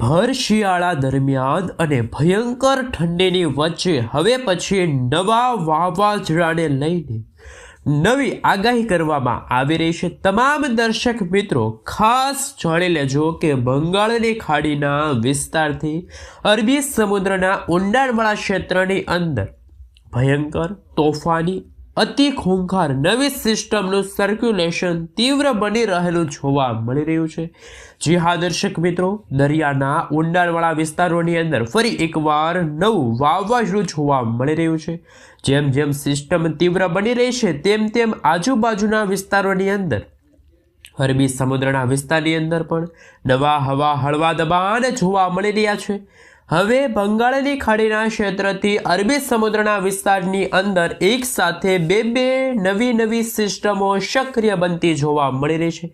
ભર શિયાળા દરમિયાન અને ભયંકર ઠંડીની વચ્ચે હવે પછી નવા વાવાઝોડાને લઈને નવી આગાહી કરવામાં આવી રહી છે. તમામ દર્શક મિત્રો, ખાસ જાણી લેજો કે બંગાળની ખાડીના વિસ્તારથી અરબી સમુદ્રના ઊંડાણવાળા ક્ષેત્રની અંદર ભયંકર તોફાની અતિ ખૂંખાર નવી સિસ્ટમનું સર્ક્યુલેશન તીવ્ર બની રહેલું જોવા મળી રહ્યું છે. જી હા, દર્શક મિત્રો, દરિયાના ઊંડાણવાળા વિસ્તારોની અંદર ફરી એકવાર નવું વાવાઝોડું જોવા મળી રહ્યું છે. જેમ જેમ સિસ્ટમ તીવ્ર બની રહી છે, તેમ તેમ આજુબાજુના વિસ્તારોની અંદર, અરબી સમુદ્રના વિસ્તારની અંદર પણ નવા હવા હળવા દબાણ જોવા મળી રહ્યા છે. હવે બંગાળની ખાડીના ક્ષેત્રથી અરબી સમુદ્રના વિસ્તારની અંદર એક સાથે બે બે નવી નવી સિસ્ટમો સક્રિય બનતી જોવા મળી રહી છે.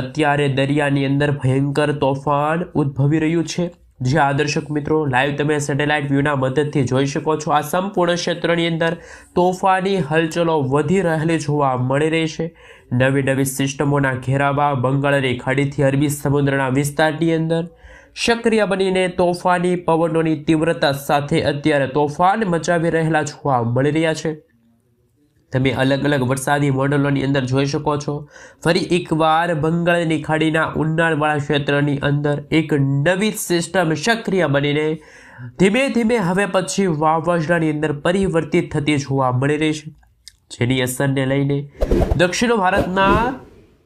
અત્યારે દરિયાની અંદર ભયંકર તોફાન ઉદ્ભવી રહ્યું છે. જે આદર્શક મિત્રો લાઈવ તમે સેટેલાઇટ વ્યૂના મદદથી જોઈ શકો છો. આ સંપૂર્ણ ક્ષેત્રની અંદર તોફાની હલચલો વધી રહેલી જોવા મળી રહી છે. નવી નવી સિસ્ટમોના ઘેરાવા બંગાળની ખાડીથી અરબી સમુદ્રના વિસ્તારની અંદર સક્રિય બનીને તોફાની પવનોની તીવ્રતા સાથે અત્યારે તોફાન મચાવી રહેલા જોવા મળી રહ્યા છે. તમે અલગ અલગ વરસાદી મોડલોની અંદર જોઈ શકો છો. ફરી એકવાર બંગાળની ખાડીના ઊંડાણવાળા ક્ષેત્રની અંદર એક નવી સિસ્ટમ સક્રિય બનીને ધીમે ધીમે હવે પછી વાવાઝોડાની અંદર પરિવર્તિત થતી જોવા મળી રહી છે. જેની અસરને લઈને દક્ષિણ ભારતના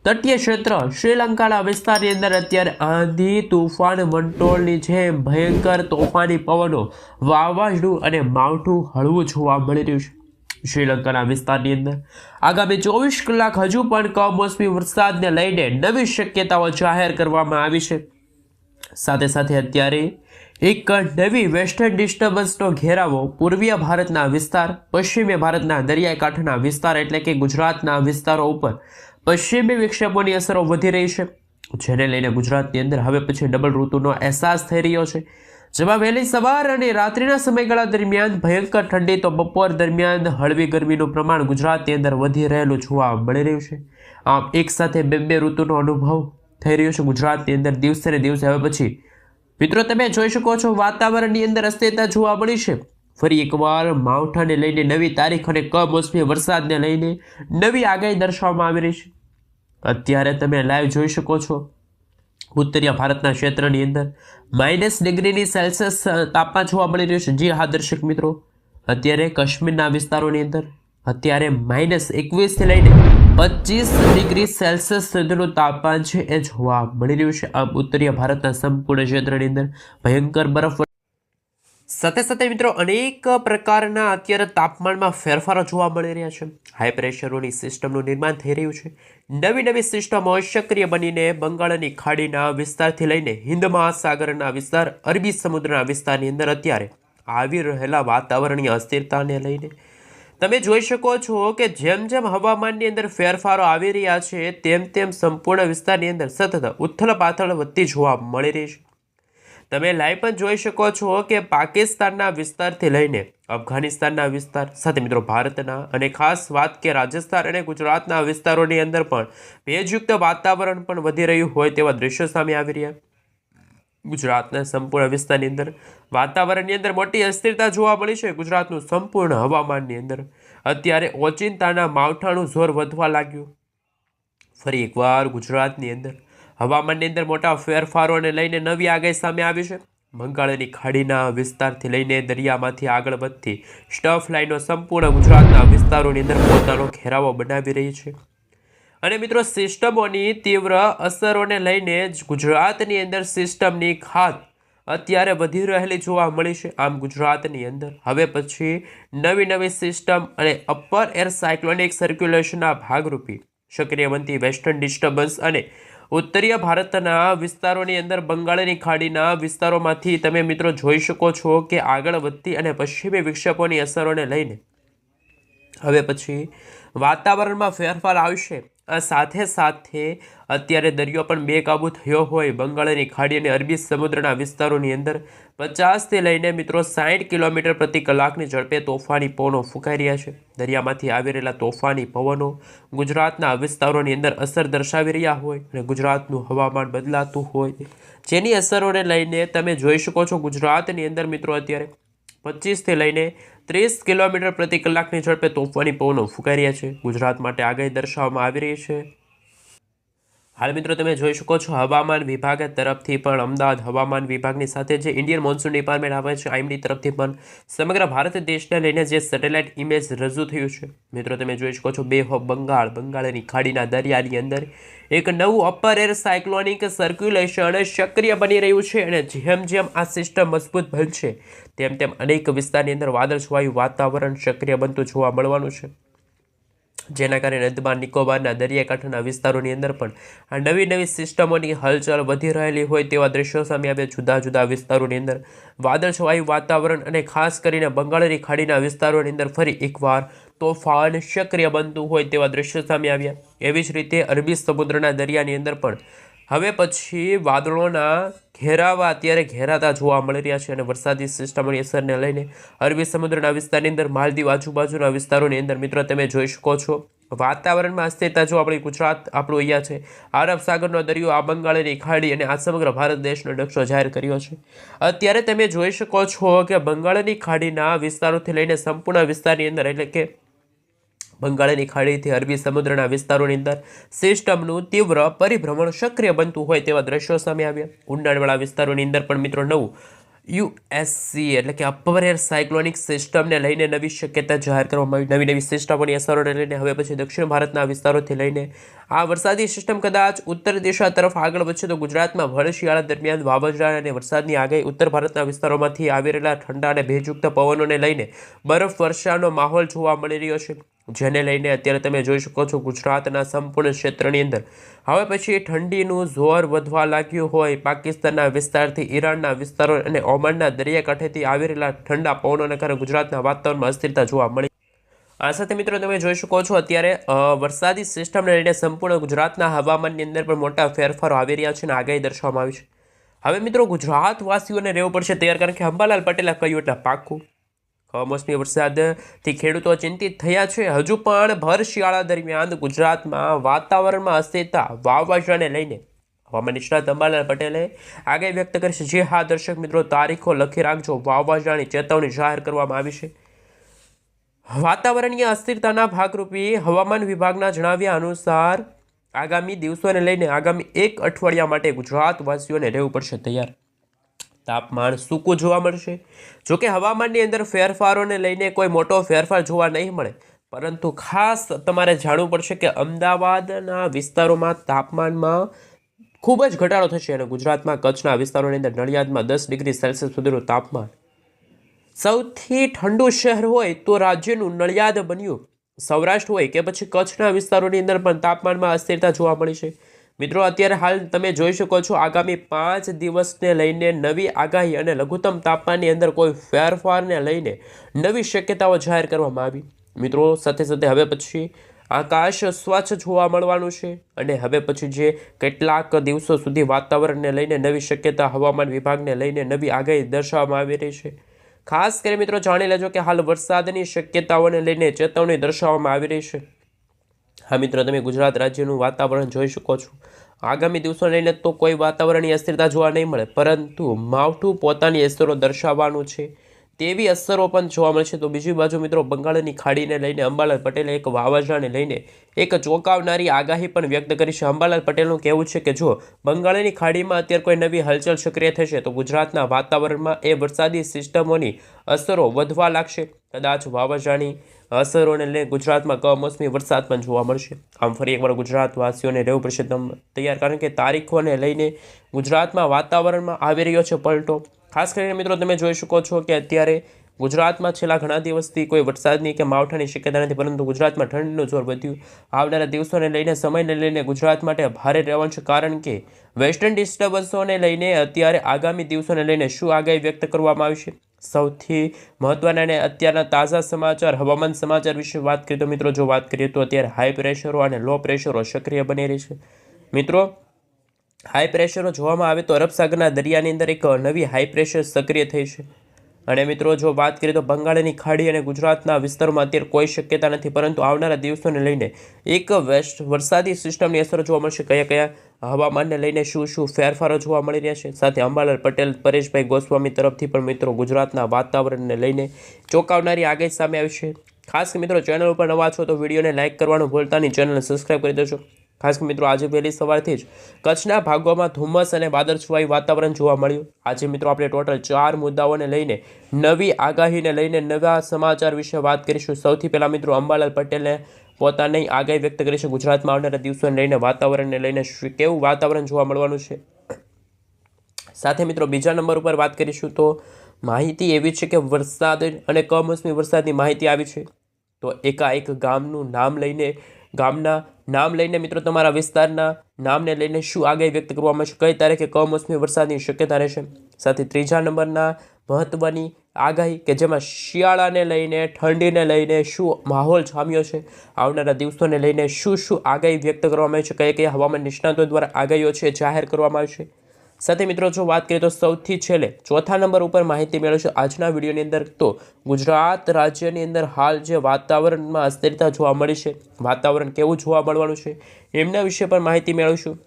તટીય ક્ષેત્ર શ્રીલંકાના વિસ્તારની અંદર અત્યારે આંધી તુફાન વંટોળની જેમ ભયંકર તોફાની પવનો, વાવાઝોડું અને માવઠું હળવું જોવા મળી રહ્યું છે શ્રીલંકાના વિસ્તારની અંદર. આગામી ચોવીસ કલાક હજુ પણ કમોસમી વરસાદને લઈને નવી શક્યતાઓ જાહેર કરવામાં આવી છે. સાથે સાથે અત્યારે એક નવી વેસ્ટર્ન ડિસ્ટર્બન્સનો ઘેરાવો પૂર્વીય ભારતના વિસ્તાર પશ્ચિમી ભારતના દરિયાઈ કાંઠાના વિસ્તાર એટલે કે ગુજરાતના વિસ્તારો ઉપર પશ્ચિમી વિક્ષેપોની અસરો વધી રહી છે. જેને લઈને ગુજરાતની અંદર હવે પછી ડબલ ઋતુનો અહેસાસ થઈ રહ્યો છે. જેમાં વહેલી સવાર અને રાત્રિના સમયગાળા દરમિયાન ભયંકર ઠંડી તો બપોર દરમિયાન હળવી ગરમીનું પ્રમાણ ગુજરાતની અંદર વધી રહેલું જોવા મળી રહ્યું છે. આમ એક સાથે બે બે ઋતુનો અનુભવ થઈ રહ્યો છે ગુજરાતની અંદર દિવસે ને દિવસે. હવે પછી મિત્રો, તમે જોઈ શકો છો વાતાવરણની અંદર અસ્થિરતા જોવા મળી છે. ફરી એકવાર માવઠાને લઈને નવી તારીખ અને કમોસમી વરસાદને લઈને નવી આગાહી દર્શાવવામાં આવી રહી છે. અત્યારે તમે લાઈવ જોઈ શકો છો. ઉત્તરીય ભારતના ક્ષેત્રની અંદર માઇનસ ડિગ્રીની સેલ્સિયસ તાપમાન જોવા મળી રહ્યું છે. જી હા, દર્શક મિત્રો. અત્યારે કાશ્મીરના વિસ્તારોની અંદર અત્યારે માઇનસ એકવીસથી લઈને પચીસ ડિગ્રી સેલ્સિયસ સુધીનું તાપમાન છે એ જોવા મળી રહ્યું છે. આમ ઉત્તરીય ભારતના સંપૂર્ણ ક્ષેત્રની અંદર ભયંકર બરફ સાથે સાથે મિત્રો અનેક પ્રકારના અત્યારે તાપમાનમાં ફેરફારો જોવા મળી રહ્યા છે. હાઈ પ્રેશરોની સિસ્ટમનું નિર્માણ થઈ રહ્યું છે. નવી નવી સિસ્ટમો સક્રિય બનીને બંગાળની ખાડીના વિસ્તારથી લઈને હિન્દ મહાસાગરના વિસ્તાર, અરબી સમુદ્રના વિસ્તારની અંદર અત્યારે આવી રહેલા વાતાવરણીય અસ્થિરતાને લઈને. તમે જોઈ શકો છો કે જેમ જેમ હવામાનની અંદર ફેરફારો આવી રહ્યા છે, તેમ તેમ સંપૂર્ણ વિસ્તારની અંદર સતત ઉથલ પાથળ વધતી જોવા મળી રહી છે. તમે લાઈવ પણ જોઈ શકો છો કે પાકિસ્તાનના વિસ્તારથી લઈને અફઘાનિસ્તાનના વિસ્તાર સાથે મિત્રો ભારતના અને ખાસ વાત કે રાજસ્થાન અને ગુજરાતના વિસ્તારોની અંદર પણ ભેજયુક્ત વાતાવરણ પણ વધી રહ્યું હોય તેવા દ્રશ્યો સામે આવી રહ્યા. ગુજરાતના સંપૂર્ણ વિસ્તારની અંદર વાતાવરણની અંદર મોટી અસ્થિરતા જોવા મળી છે. ગુજરાતનું સંપૂર્ણ હવામાનની અંદર અત્યારે ઓચિંતાના માવઠાનું જોર વધવા લાગ્યું. ફરી એકવાર ગુજરાતની અંદર હવામાનની અંદર મોટા ફેરફારોને લઈને નવી આગાહી સામે આવી છે. બંગાળની ખાડીના વિસ્તારથી લઈને દરિયામાંથી આગળ વધતી સ્ટફ લાઈનો સંપૂર્ણ ગુજરાતના વિસ્તારોની અંદર પોતાનો ઘેરાવો બનાવી રહી છે. અને મિત્રો, સિસ્ટમોની તીવ્ર અસરોને લઈને જ ગુજરાતની અંદર સિસ્ટમની ખાત અત્યારે વધી રહેલી જોવા મળી છે. આમ ગુજરાતની અંદર હવે પછી નવી નવી સિસ્ટમ અને અપર એર સાયક્લોનિક સર્ક્યુલેશનના ભાગરૂપી સક્રિય બનતી વેસ્ટર્ન ડિસ્ટર્બન્સ અને ઉત્તરીય ભારતના વિસ્તારોની અંદર બંગાળની ખાડીના વિસ્તારોમાંથી તમે મિત્રો જોઈ શકો છો કે આગળ વધતી અને પશ્ચિમી વિક્ષેપોની અસરોને લઈને હવે પછી વાતાવરણમાં ફેરફાર આવશે. સાથે સાથે અત્યારે દરિયો પણ બેકાબૂ થયો હોય. બંગાળની ખાડી અને અરબી સમુદ્રના વિસ્તારોની અંદર પચાસથી લઈને મિત્રો સાઠ કિલોમીટર પ્રતિ કલાકની ઝડપે તોફાની પવનો ફૂંકાઈ રહ્યા છે. દરિયામાંથી આવી રહેલા તોફાની પવનો ગુજરાતના વિસ્તારોની અંદર અસર દર્શાવી રહ્યા હોય અને ગુજરાતનું હવામાન બદલાતું હોય. જેની અસરોને લઈને તમે જોઈ શકો છો ગુજરાતની અંદર મિત્રો અત્યારે પચીસથી લઈને ત્રીસ કિલોમીટર પ્રતિ કલાકની ઝડપે તોફાની પવનો ફૂંકાઈ રહ્યા છે. ગુજરાત માટે આગાહી દર્શાવવામાં આવી રહી છે. હાલ મિત્રો તમે જોઈ શકો છો, હવામાન વિભાગ તરફથી પણ અમદાવાદ હવામાન વિભાગની સાથે જે ઇન્ડિયન મોન્સૂન ડિપાર્ટમેન્ટ આવે છે આઈમડી તરફથી પણ સમગ્ર ભારત દેશને લઈને જે સેટેલાઇટ ઇમેજ રજૂ થયું છે. મિત્રો તમે જોઈ શકો છો બે હો બંગાળ, બંગાળની ખાડીના દરિયાની અંદર એક નવું અપર એર સાયક્લોનિક સર્ક્યુલેશન સક્રિય બની રહ્યું છે અને જેમ જેમ આ સિસ્ટમ મજબૂત બનશે, તેમ તેમ અનેક વિસ્તારની અંદર વાદળછવાયું વાતાવરણ સક્રિય બનતું જોવા મળવાનું છે. જેના કારણે અંદમાન નિકોબારના દરિયાકાંઠાના વિસ્તારોની અંદર પણ આ નવી નવી સિસ્ટમોની હલચલ વધી રહેલી હોય તેવા દ્રશ્યો સામે આવ્યા. જુદા જુદા વિસ્તારોની અંદર વાદળછવાયું વાતાવરણ અને ખાસ કરીને બંગાળની ખાડીના વિસ્તારોની અંદર ફરી એકવાર તોફાન સક્રિય બનતું હોય તેવા દ્રશ્યો સામે આવ્યા. એવી જ રીતે અરબી સમુદ્રના દરિયાની અંદર પણ હવે પછી વાદળોના ઘેરાવા અત્યારે ઘેરાતા જોવા મળી રહ્યા છે અને વરસાદી સિસ્ટમની અસરને લઈને અરબી સમુદ્રના વિસ્તારની અંદર માલદીવ આજુબાજુના વિસ્તારોની અંદર મિત્રો તમે જોઈ શકો છો. વાતાવરણમાં અસ્થિરતા જો આપણી ગુજરાત આપણું અહીંયા છે. આરબ સાગરનો દરિયો, આ બંગાળની ખાડી અને આ સમગ્ર ભારત દેશનો નકશો જાહેર કર્યો છે. અત્યારે તમે જોઈ શકો છો કે બંગાળની ખાડીના વિસ્તારોથી લઈને સંપૂર્ણ વિસ્તારની અંદર એટલે કે બંગાળની ખાડીથી અરબી સમુદ્રના વિસ્તારોની અંદર સિસ્ટમનું તીવ્ર પરિભ્રમણ સક્રિય બનતું હોય તેવા દ્રશ્યો સામે આવ્યા. ઊંડાણવાળા વિસ્તારોની અંદર પણ મિત્રો નવું યુએસસી એટલે કે અપર એર સાયક્લોનિક સિસ્ટમને લઈને નવી શક્યતા જાહેર કરવામાં આવી. નવી નવી સિસ્ટમોની અસરોને લઈને હવે પછી દક્ષિણ ભારતના વિસ્તારોથી લઈને આ વરસાદી સિસ્ટમ કદાચ ઉત્તર દિશા તરફ આગળ વધશે તો ગુજરાતમાં ભર શિયાળા દરમિયાન વાવાઝોડા અને વરસાદની આગાહી ઉત્તર ભારતના વિસ્તારોમાંથી આવી રહેલા ઠંડા અને ભેજયુક્ત પવનોને લઈને બરફ વર્ષાનો માહોલ જોવા મળી રહ્યો છે. જેને લઈને અત્યારે તમે જોઈ શકો છો ગુજરાતના સંપૂર્ણ ક્ષેત્રની અંદર. હવે પછી ઠંડીનું જોર વધવા લાગ્યું હોય, પાકિસ્તાનના વિસ્તારથી ઈરાનના વિસ્તારો અને ઓમાનના દરિયાકાંઠેથી આવી રહેલા ઠંડા પવનોને કારણે ગુજરાતના વાતાવરણમાં અસ્થિરતા જોવા મળી. આ સાથે મિત્રો તમે જોઈ શકો છો અત્યારે વરસાદી સિસ્ટમને લઈને સંપૂર્ણ ગુજરાતના હવામાનની અંદર પણ મોટા ફેરફારો આવી રહ્યા છે અને આગાહી દર્શાવવામાં આવી છે. હવે મિત્રો ગુજરાતવાસીઓને રહેવું પડશે તૈયાર, કારણ કે અંબાલાલ પટેલે કહ્યું એટલે પાક્કું. કમોસમી વરસાદથી ખેડૂતો ચિંતિત થયા છે. હજુ પણ ભર શિયાળા દરમિયાન ગુજરાતમાં વાતાવરણમાં અસ્થિરતા, વાવાઝોડાને લઈને હવામાન નિષ્ણાત અંબાલાલ પટેલે આગાહી વ્યક્ત કરી છે. જે હા, દર્શક મિત્રો, તારીખો લખી રાખજો. વાવાઝોડાની ચેતવણી જાહેર કરવામાં આવી છે. વાતાવરણીય અસ્થિરતાના ભાગરૂપે હવામાન વિભાગના જણાવ્યા અનુસાર આગામી દિવસોને લઈને આગામી એક અઠવાડિયા માટે ગુજરાતવાસીઓને રહેવું પડશે તૈયાર. તાપમાન સૂકું જોવા મળશે. જોકે હવામાનની અંદર ફેરફારોને લઈને કોઈ મોટો ફેરફાર જોવા નહીં મળે. પરંતુ ખાસ તમારે જાણવું પડશે કે અમદાવાદના વિસ્તારોમાં તાપમાનમાં ખૂબ જ ઘટાડો થશે અને ગુજરાતમાં કચ્છના વિસ્તારોની અંદર નડિયાદમાં દસ ડિગ્રી સેલ્સિયસ સુધીનું તાપમાન. સૌથી ઠંડુ શહેર હોય તો રાજ્યનું નડિયાદ બન્યું. સૌરાષ્ટ્ર હોય કે પછી કચ્છના વિસ્તારોની અંદર પણ તાપમાનમાં અસ્થિરતા જોવા મળી છે. મિત્રો, અત્યારે હાલ તમે જોઈ શકો છો, આગામી પાંચ દિવસને લઈને નવી આગાહી અને લઘુત્તમ તાપમાનની અંદર કોઈ ફેરફારને લઈને નવી શક્યતાઓ જાહેર કરવામાં આવી. મિત્રો, સાથે સાથે હવે પછી આકાશ સ્વચ્છ જોવા મળવાનું છે અને હવે પછી જે કેટલાક દિવસો સુધી વાતાવરણને લઈને નવી શક્યતા હવામાન વિભાગને લઈને નવી આગાહી દર્શાવવામાં આવી રહી છે. ખાસ કરી મિત્રો, જાણી લેજો કે હાલ વરસાદની શક્યતાઓને લઈને ચેતવણી દર્શાવવામાં આવી રહી છે. હા મિત્રો, તમે ગુજરાત રાજ્યનું વાતાવરણ જોઈ શકો છો. આગામી દિવસોને લઈને તો કોઈ વાતાવરણની અસ્થિરતા જોવા નહીં મળે, પરંતુ માવઠું પોતાની અસરો દર્શાવવાનું છે. તેવી અસરો પણ જોવા મળશે તો બીજી બાજુ મિત્રો, બંગાળની ખાડીને લઈને અંબાલાલ પટેલે એક વાવાઝાને લઈને એક ચોંકાવનારી આગાહી પણ વ્યક્ત કરી છે. અંબાલાલ પટેલનું કહેવું છે કે જો બંગાળની ખાડીમાં અત્યારે કોઈ નવી હલચલ સક્રિય થશે, તો ગુજરાતના વાતાવરણમાં એ વરસાદી સિસ્ટમોની અસરો વધવા લાગશે. કદાચ વાવાઝાની અસરોને લઈને ગુજરાતમાં કમોસમી વરસાદ પણ જોવા મળશે. આમ ફરી એકવાર ગુજરાતવાસીઓને રહેવું પડશે. તૈયાર, કારણ કે તારીખોને લઈને ગુજરાતમાં વાતાવરણમાં આવી રહ્યો છે પલટો. ખાસ કરીને મિત્રો, તમે જોઈ શકો છો કે અત્યારે ગુજરાતમાં છેલ્લા ઘણા દિવસથી કોઈ વરસાદની કે માવઠાની શક્યતા નથી, પરંતુ ગુજરાતમાં ઠંડીનું જોર વધ્યું. આવનારા દિવસોને લઈને, સમયને લઈને ગુજરાત માટે ભારે રહેવાનું છે કારણ કે વેસ્ટર્ન ડિસ્ટર્બન્સોને લઈને અત્યારે આગામી દિવસોને લઈને શું આગાહી વ્યક્ત કરવામાં આવી છે? સૌથી મહત્ત્વના અને અત્યારના તાજા સમાચાર, હવામાન સમાચાર વિશે વાત કરીએ તો મિત્રો, જો વાત કરીએ તો અત્યારે હાઈ પ્રેશરો અને લો પ્રેશરો સક્રિય બની રહી છે. મિત્રો હાઈ પ્રેશરો જોવામાં આવે તો અરબ સાગરના દરિયાની અંદર એક નવી હાઈ પ્રેશર સક્રિય થઈ છે. અને મિત્રો, જો વાત કરીએ તો બંગાળની ખાડી અને ગુજરાતના વિસ્તારોમાં અત્યારે કોઈ શક્યતા નથી, પરંતુ આવનારા દિવસોને લઈને એક વેસ્ટ વરસાદી સિસ્ટમની અસર જોવા મળશે. કયા કયા હવામાનને લઈને શું શું ફેરફારો જોવા મળી રહ્યા છે? સાથે અંબાલાલ પટેલ, પરેશભાઈ ગોસ્વામી તરફથી પણ મિત્રો ગુજરાતના વાતાવરણને લઈને ચોંકાવનારી આગાહી સામે આવી છે. ખાસ મિત્રો, ચેનલ ઉપર નવા છો તો વિડીયોને લાઇક કરવાનું ભૂલતા નહીં. ચેનલને સબસ્ક્રાઈબ કરી દેજો. ખાસ મિત્રો, આજે વહેલી સવારથી જ કચ્છના ભાગોમાં ધુમ્મસ અને વાદળછવાયું વાતાવરણ જોવા મળ્યું. આજે મિત્રો, આપણે ટોટલ ચાર મુદ્દાઓને લઈને નવી આગાહીને લઈને નવા સમાચાર વિશે વાત કરીશું. સૌથી પહેલાં મિત્રો, અંબાલાલ પટેલે પોતાની આગાહી વ્યક્ત કરી છે. ગુજરાતમાં આવનારા દિવસોને લઈને વાતાવરણને લઈને કેવું વાતાવરણ જોવા મળવાનું છે? સાથે મિત્રો, બીજા નંબર ઉપર વાત કરીશું તો માહિતી એવી છે કે વરસાદ અને કમોસમી વરસાદની માહિતી આવી છે. તો એકાએક ગામનું નામ લઈને ગામના નામ લઈને મિત્રો તમારા વિસ્તારના નામને લઈને શું આગાહી વ્યક્ત કરવામાં છે? કઈ તારીખે કમોસમી વરસાદની શક્યતા રહેશે? સાથે ત્રીજા નંબરના મહત્ત્વની આગાહી કે જેમાં શિયાળાને લઈને, ઠંડીને લઈને શું માહોલ જામ્યો છે? આવનારા દિવસોને લઈને શું શું આગાહી વ્યક્ત કરવામાં આવી છે? કયા કયા હવામાન નિષ્ણાતો દ્વારા આગાહીઓ છે જાહેર કરવામાં આવશે સાથે મિત્રો, જો વાત કરીએ તો સૌથી છેલ્લે ચોથા નંબર ઉપર માહિતી મેળવશો આજના વિડીયોની અંદર, તો ગુજરાત રાજ્યની અંદર હાલ જે વાતાવરણમાં અસ્થિરતા જોવા મળી છે, વાતાવરણ કેવું જોવા મળવાનું છે, એમના વિશે પણ માહિતી મેળવશું.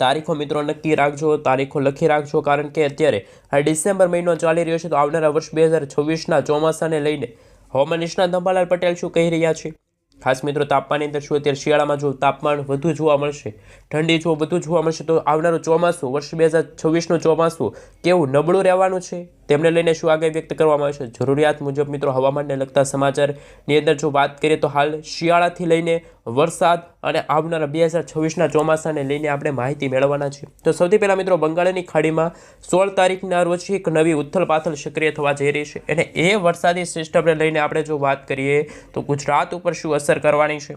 તારીખો મિત્રો નક્કી રાખજો, તારીખો લખી રાખજો, કારણ કે અત્યારે આ ડિસેમ્બર મહિનો ચાલી રહ્યો છે, તો આવનારા વર્ષ બે હજાર છવ્વીસના ચોમાસાને લઈને હવામાન નિષ્ણાત અંબાલાલ પટેલ શું કહી રહ્યા છે? ખાસ મિત્રો, તાપમાનની અંદર શું અત્યારે શિયાળામાં જો તાપમાન વધુ જોવા મળશે, ઠંડી જો વધુ જોવા મળશે, તો આવનારું ચોમાસું, વર્ષ બે હજાર છવ્વીસનું ચોમાસું કેવું નબળું રહેવાનું છે? તેમને લઈને શું આગાહી વ્યક્ત કરવામાં આવશે જરૂરિયાત મુજબ મિત્રો હવામાનને લગતા સમાચારની અંદર જો વાત કરીએ તો હાલ શિયાળાથી લઈને વરસાદ અને આવનારા બે હજાર છવ્વીસના ચોમાસાને લઈને આપણે માહિતી મેળવવાના છે તો સૌથી પહેલાં મિત્રો બંગાળની ખાડીમાં સોળ તારીખના રોજ એક નવી ઉથલ પાથલ સક્રિય થવા જઈ રહી છે. અને એ વરસાદી સિસ્ટમને લઈને આપણે જો વાત કરીએ તો ગુજરાત ઉપર શું અસર કરવાની છે?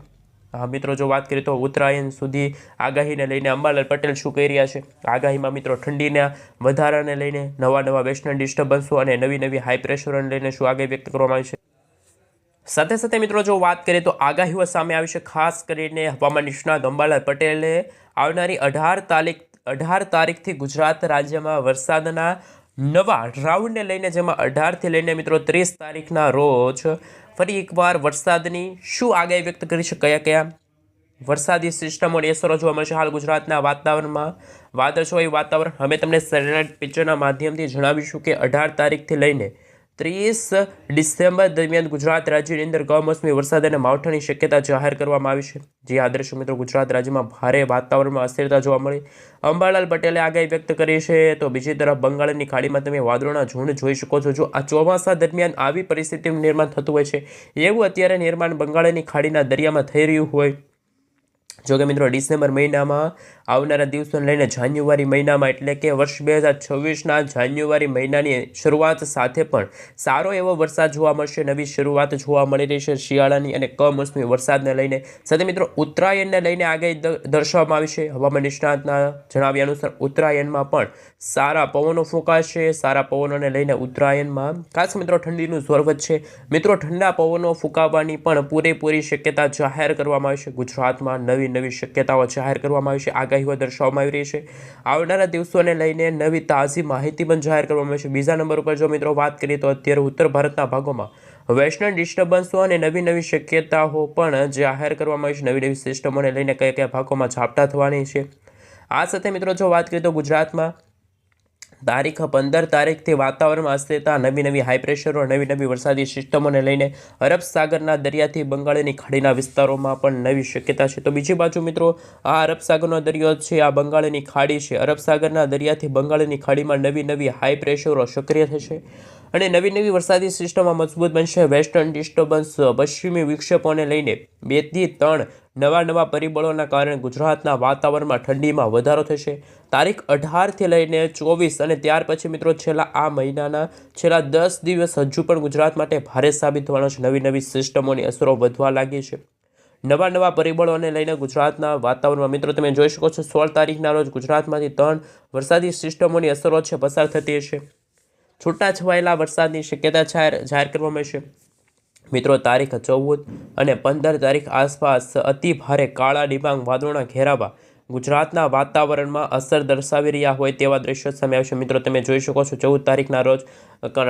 મિત્રો, જો વાત કરીએ તો ઉત્તરાયણ સુધી આગાહીને લઈને અંબાલાલ પટેલ શું કહી રહ્યા છે? આગાહીમાં, મિત્રો, ઠંડીના વધારાને લઈને નવા નવા વેસ્ટર્ન ડિસ્ટર્બન્સો અને નવી નવી હાઈ પ્રેશરોને લઈને શું આગાહી વ્યક્ત કરવામાં આવી છે? સાથે સાથે, મિત્રો, જો વાત કરીએ તો આગાહીઓ સામે આવી છે, ખાસ કરીને હવામાન નિષ્ણાત અંબાલાલ પટેલે આવનારી અઢાર તારીખ, અઢાર તારીખથી ગુજરાત રાજ્યમાં વરસાદના નવા રાઉન્ડને લઈને, જેમાં અઢારથી લઈને, મિત્રો, ત્રીસ તારીખના રોજ ફરી એકવાર વરસાદની શું આગાહી વ્યક્ત કરી છે? કયા કયા વરસાદી સિસ્ટમો અને અસરો જોવા મળશે હાલ ગુજરાતના વાતાવરણમાં? વાદળછોયું વાતાવરણ. અમે તમને સેટેલાઇટ પિક્ચરના માધ્યમથી જણાવીશું કે અઢાર તારીખથી લઈને ત્રીસ ડિસેમ્બર દરમિયાન ગુજરાત રાજ્યની અંદર કમોસમી વરસાદ અને માવઠાની શક્યતા જાહેર કરવામાં આવી છે. જે આદર્શ મિત્રો ગુજરાત રાજ્યમાં ભારે વાતાવરણમાં અસ્થિરતા જોવા મળી. અંબાલાલ પટેલે આગાહી વ્યક્ત કરી છે તો બીજી તરફ બંગાળની ખાડીમાં તમે વાદળોના ઝુંડ જોઈ શકો છો. જો આ ચોમાસા દરમિયાન આવી પરિસ્થિતિનું નિર્માણ થતું હોય છે, એવું અત્યારે નિર્માણ બંગાળની ખાડીના દરિયામાં થઈ રહ્યું હોય જો કે મિત્રો, ડિસેમ્બર મહિનામાં આવનારા દિવસોને લઈને જાન્યુઆરી મહિનામાં એટલે કે વર્ષ બે હજાર છવ્વીસના જાન્યુઆરી મહિનાની શરૂઆત સાથે પણ સારો એવો વરસાદ જોવા મળશે. નવી શરૂઆત જોવા મળી રહી છે. શિયાળાની અને કમોસમી વરસાદને લઈને. સાથે મિત્રો, ઉત્તરાયણને લઈને આગાહી દર્શાવવામાં આવી છે. હવામાન નિષ્ણાતના જણાવ્યા અનુસાર ઉત્તરાયણમાં પણ સારા પવનો ફૂંકાશે. સારા પવનોને લઈને ઉત્તરાયણમાં ખાસ મિત્રો, ઠંડીનું જોર વધશે મિત્રો, ઠંડા પવનો ફૂંકાવાની પણ પૂરેપૂરી શક્યતા જાહેર કરવામાં આવી છે. ગુજરાતમાં નવી નવી શક્યતાઓ જાહેર કરવામાં આવી છે. આગાહીઓ દર્શાવવામાં આવી રહી છે. આવનારા દિવસોને લઈને નવી તાજી માહિતી પણ જાહેર કરવામાં આવી છે. બીજા નંબર ઉપર જો મિત્રો વાત કરીએ તો અત્યારે ઉત્તર ભારતના ભાગોમાં વેસ્ટર્ન ડિસ્ટર્બન્સો અને નવી નવી શક્યતાઓ પણ જાહેર કરવામાં આવી છે. નવી નવી સિસ્ટમોને લઈને કયા કયા ભાગોમાં ઝાપટા થવાની છે. આ સાથે મિત્રો જો વાત કરીએ તો ગુજરાતમાં તારીખ પંદર તારીખથી વાતાવરણમાં અસ્થિરતા, નવી નવી હાઈ પ્રેશરો નવી નવી વરસાદી સિસ્ટમોને લઈને અરબ સાગરના દરિયાથી બંગાળની ખાડીના વિસ્તારોમાં પણ નવી શક્યતા છે. તો બીજી બાજુ મિત્રો, આ અરબ સાગરનો દરિયો છે, આ બંગાળની ખાડી છે. અરબ સાગરના દરિયાથી બંગાળની ખાડીમાં નવી નવી હાઈ પ્રેશરો સક્રિય થશે. અને નવી નવી વરસાદી સિસ્ટમમાં મજબૂત બનશે વેસ્ટર્ન ડિસ્ટર્બન્સ. પશ્ચિમી વિક્ષેપોને લઈને બેથી ત્રણ નવા નવા પરિબળોના કારણે ગુજરાતના વાતાવરણમાં ઠંડીમાં વધારો થશે. તારીખ અઢારથી લઈને ચોવીસ અને ત્યાર પછી મિત્રો છેલ્લા આ મહિનાના છેલ્લા દસ દિવસ હજુ પણ ગુજરાત માટે ભારે સાબિત થવાનો છે. નવી નવી સિસ્ટમોની અસરો વધવા લાગી છે. નવા નવા પરિબળોને લઈને ગુજરાતના વાતાવરણમાં મિત્રો તમે જોઈ શકો છો, સોળ તારીખના રોજ ગુજરાતમાંથી ત્રણ વરસાદી સિસ્ટમોની અસરો છે, પસાર થતી હશે. છૂટાછવાયેલા વરસાદની શક્યતા જાહેર કરવામાં છે. મિત્રો, તારીખ ચૌદ અને પંદર તારીખ આસપાસ અતિ ભારે કાળા ડિબાંગ વાદળોના ઘેરાવા ગુજરાતના વાતાવરણમાં અસર દર્શાવી રહ્યા હોય તેવા દ્રશ્યો સામે આવશે. મિત્રો, તમે જોઈ શકો છો, ચૌદ તારીખના રોજ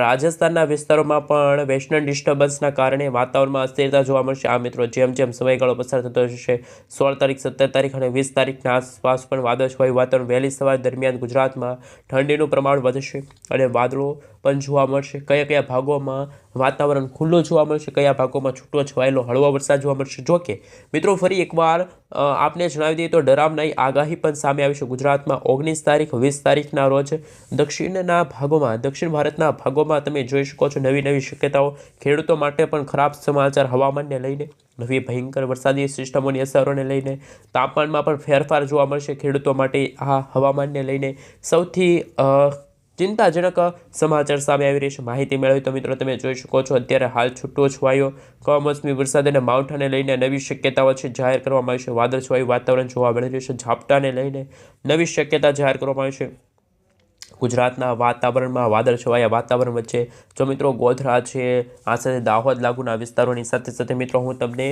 રાજસ્થાનના વિસ્તારોમાં પણ વેસ્ટર્ન ડિસ્ટર્બન્સના કારણે વાતાવરણમાં અસ્થિરતા જોવા મળશે. આ મિત્રો, જેમ જેમ સમયગાળો પસાર થતો જશે, સોળ તારીખ, સત્તર તારીખ અને વીસ તારીખના આસપાસ પણ વાદળછવાયું વાતાવરણ વહેલી સવાર દરમિયાન ગુજરાતમાં ઠંડીનું પ્રમાણ વધશે અને વાદળો પણ જોવા મળશે. કયા કયા ભાગોમાં વાતાવરણ ખુલ્લું જોવા મળશે, કયા ભાગોમાં છૂટો છવાયેલો હળવો વરસાદ જોવા મળશે. જો કે, મિત્રો, ફરી એકવાર આપને જણાવી દઈએ તો ડરામનાઈ આગાહી પણ સામે આવી છે. ગુજરાતમાં ઓગણીસ તારીખ, વીસ તારીખના રોજ દક્ષિણના ભાગોમાં, દક્ષિણ ભારતના ભાગોમાં તમે જોઈ શકો છો નવી નવી શક્યતાઓ. ખેડૂતો માટે પણ ખરાબ સમાચાર હવામાનને લઈને, નવી ભયંકર વરસાદી સિસ્ટમોની અસરોને લઈને, તાપમાનમાં પણ ફેરફાર જોવા મળશે. ખેડૂતો માટે આ હવામાનને લઈને સૌથી ચિંતાજનક સમાચાર સામે આવી રહી છે. માહિતી મેળવી તો મિત્રો તમે જોઈ શકો છો, અત્યારે હાલ છૂટો છવાયો. કમોસમી વરસાદ અને માવઠાને લઈને નવી શક્યતાઓ છે જાહેર કરવામાં આવી છે. વાદળછવાયું વાતાવરણ જોવા મળી રહ્યું છે. ઝાપટાને લઈને નવી શક્યતા જાહેર કરવામાં આવી છે. ગુજરાતના વાતાવરણમાં વાદળછવાયા વાતાવરણ વચ્ચે જો મિત્રો ગોધરા છે, આ સાથે દાહોદ લાગુના વિસ્તારોની સાથે સાથે મિત્રો હું તમને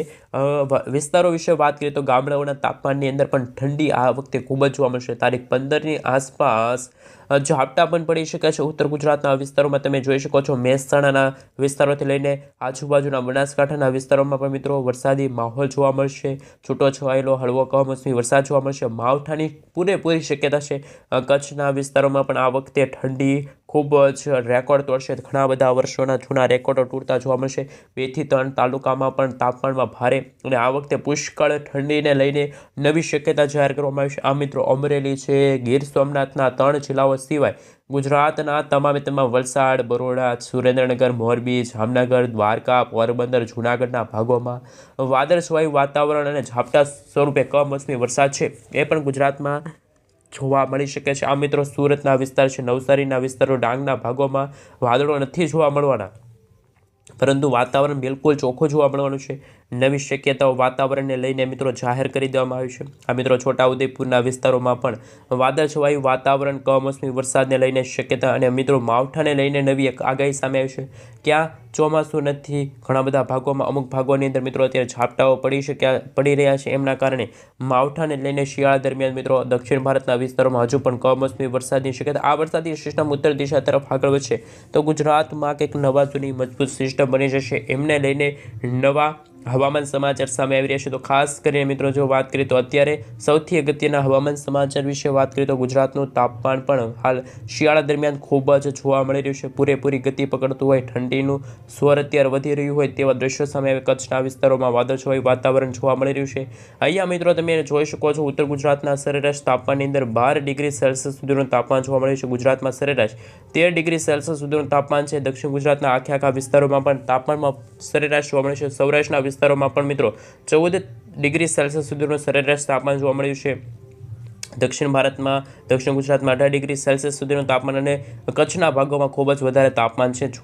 વિસ્તારો વિશે વાત કરીએ તો ગામડાઓના તાપમાનની અંદર પણ ઠંડી આ વખતે ખૂબ જ જોવા મળશે. તારીખ પંદરની આસપાસ ઝાપટા પણ પડી શકે છે ઉત્તર ગુજરાતના વિસ્તારોમાં તમે જોઈ શકો છો મહેસાણાના વિસ્તારોથી લઈને આજુબાજુના બનાસકાંઠાના વિસ્તારોમાં પણ મિત્રો વરસાદી માહોલ જોવા મળશે. છૂટો છવાયેલો હળવો કમોસમી વરસાદ જોવા મળશે. માવઠાની પૂરેપૂરી શક્યતા છે. કચ્છના વિસ્તારોમાં પણ આ વખતે ઠંડી ખૂબ જ રેકોર્ડ તોડશે. ઘણા બધા વર્ષોના જૂના રેકોર્ડો તૂટતા જોવા મળશે. બેથી ત્રણ તાલુકામાં પણ તાપમાનમાં ભારે અને આ વખતે પુષ્કળ ઠંડીને લઈને નવી શક્યતા જાહેર કરવામાં આવી છે. આ મિત્રો અમરેલી છે, ગીર સોમનાથના ત્રણ જિલ્લાઓ સિવાય ગુજરાતના તમામે તમામ વલસાડ, બરોડા, સુરેન્દ્રનગર, મોરબી, જામનગર, દ્વારકા, પોરબંદર, જૂનાગઢના ભાગોમાં વાદળછવાયું વાતાવરણ અને ઝાપટા સ્વરૂપે કમોસમી વરસાદ છે. એ પણ ગુજરાતમાં જોવા મળી શકે છે. આ મિત્રો સુરતના વિસ્તાર છે. નવસારીના વિસ્તારો ડાંગના ભાગોમાં વાદળો નથી જોવા મળવાના. પરંતુ વાતાવરણ બિલકુલ ચોખ્ખું જોવા મળવાનું છે. નવી શક્યતાઓ વાતાવરણને લઈને મિત્રો જાહેર કરી દેવામાં આવ્યું છે. આ મિત્રો, છોટાઉદેપુરના વિસ્તારોમાં પણ વાદળછવાયું વાતાવરણ, કમોસમી વરસાદને લઈને શક્યતા અને મિત્રો માવઠાને લઈને નવી એક આગાહી સામે આવી છે. ક્યાં ચોમાસું નથી, ઘણા બધા ભાગોમાં અમુક ભાગોની અંદર મિત્રો અત્યારે ઝાપટાઓ પડી શક્યા પડી રહ્યા છે એમના કારણે માવઠાને લઈને શિયાળા દરમિયાન મિત્રો દક્ષિણ ભારતના વિસ્તારોમાં હજુ પણ કમોસમી વરસાદની શક્યતા, આ વરસાદની સિસ્ટમ ઉત્તર દિશા તરફ આગળ વધશે. તો ગુજરાતમાં કંઈક નવા જૂની મજબૂત સિસ્ટમ બની જશે, એમને લઈને નવા હવામાન સમાચાર સામે આવી રહ્યા છે. તો ખાસ કરીને મિત્રો, જો વાત કરીએ તો અત્યારે સૌથી અગત્યના હવામાન સમાચાર વિશે વાત કરીએ તો ગુજરાતનું તાપમાન પણ હાલ શિયાળા દરમિયાન ખૂબ જ જોવા મળી રહ્યું છે. પૂરેપૂરી ગતિ પકડતું હોય, ઠંડીનું સ્વર અત્યારે વધી રહ્યું હોય તેવા દ્રશ્યો સામે આવે કચ્છના વિસ્તારોમાં વાદળછવાયું વાતાવરણ જોવા મળી રહ્યું છે. અહીંયા મિત્રો, તમે જોઈ શકો છો, ઉત્તર ગુજરાતના સરેરાશ તાપમાનની અંદર બાર ડિગ્રી સેલ્સિયસ સુધીનું તાપમાન જોવા મળ્યું છે. ગુજરાતમાં સરેરાશ તેર ડિગ્રી સેલ્સિયસ સુધીનું તાપમાન છે. દક્ષિણ ગુજરાતના આખે આખા વિસ્તારોમાં પણ તાપમાનમાં સરેરાશ જોવા મળે છે. સૌરાષ્ટ્રના વિસ્તારોમાં પણ મિત્રો ચૌદ ડિગ્રી સેલ્સિયસ સુધીનું સરેરાશ તાપમાન જોવા મળ્યું છે. દક્ષિણ ભારતમાં, દક્ષિણ ગુજરાતમાં અઢાર ડિગ્રી સેલ્સિયસ સુધીનું તાપમાન અને કચ્છના ભાગોમાં ખૂબ જ વધારે તાપમાન છે. જો